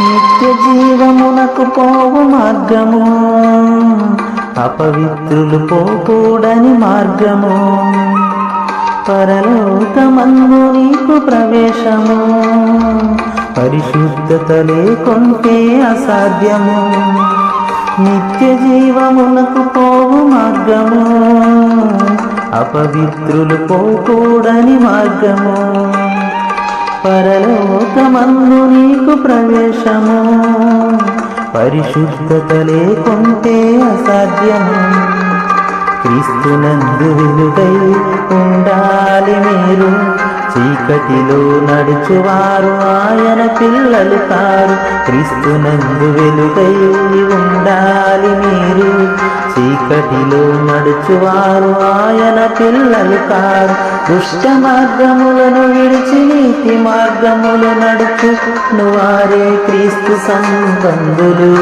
నిత్య జీవమునకు పోవు మార్గము. అపవిత్రులు పోకూడని మార్గము. పరలోకమందు నీకు ప్రవేశము. పరిశుద్ధత లేకుంటే అసాధ్యము. నిత్య జీవమునకు పోవు మార్గము. అపవిత్రులు పోకూడని మార్గము. మందు నీకు ప్రవేశము. పరిశుద్ధత లేకుంటే అసాధ్యము. క్రీస్తునందు వెలుగై ఉండాలి మీరు. చీకటిలో నడుచువారు ఆయన పిల్లలు కారు. క్రీస్తునందు వెలుగై ఉండాలి మీరు. చీకటిలో నడుచువారు ఆయన పిల్లలు కారు. దుష్ట మార్గములను విడిచి నీతి మార్గములు నడుచు వారే క్రీస్తు సంబంధులు.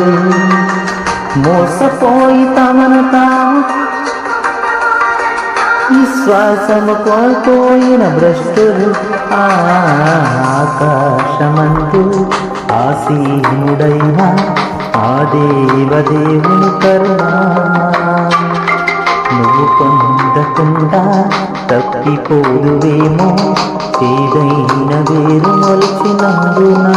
మోసపోయి తమను తాము విశ్వాసము కోల్పోయిన భ్రష్టులు ఆకాశమంతు ఆసీనుడైన ఆ దేవదేవుని కరుణా పొందకుండా తప్పిపోదువేమో ఏదైనా వేరు మొలిచినందునా.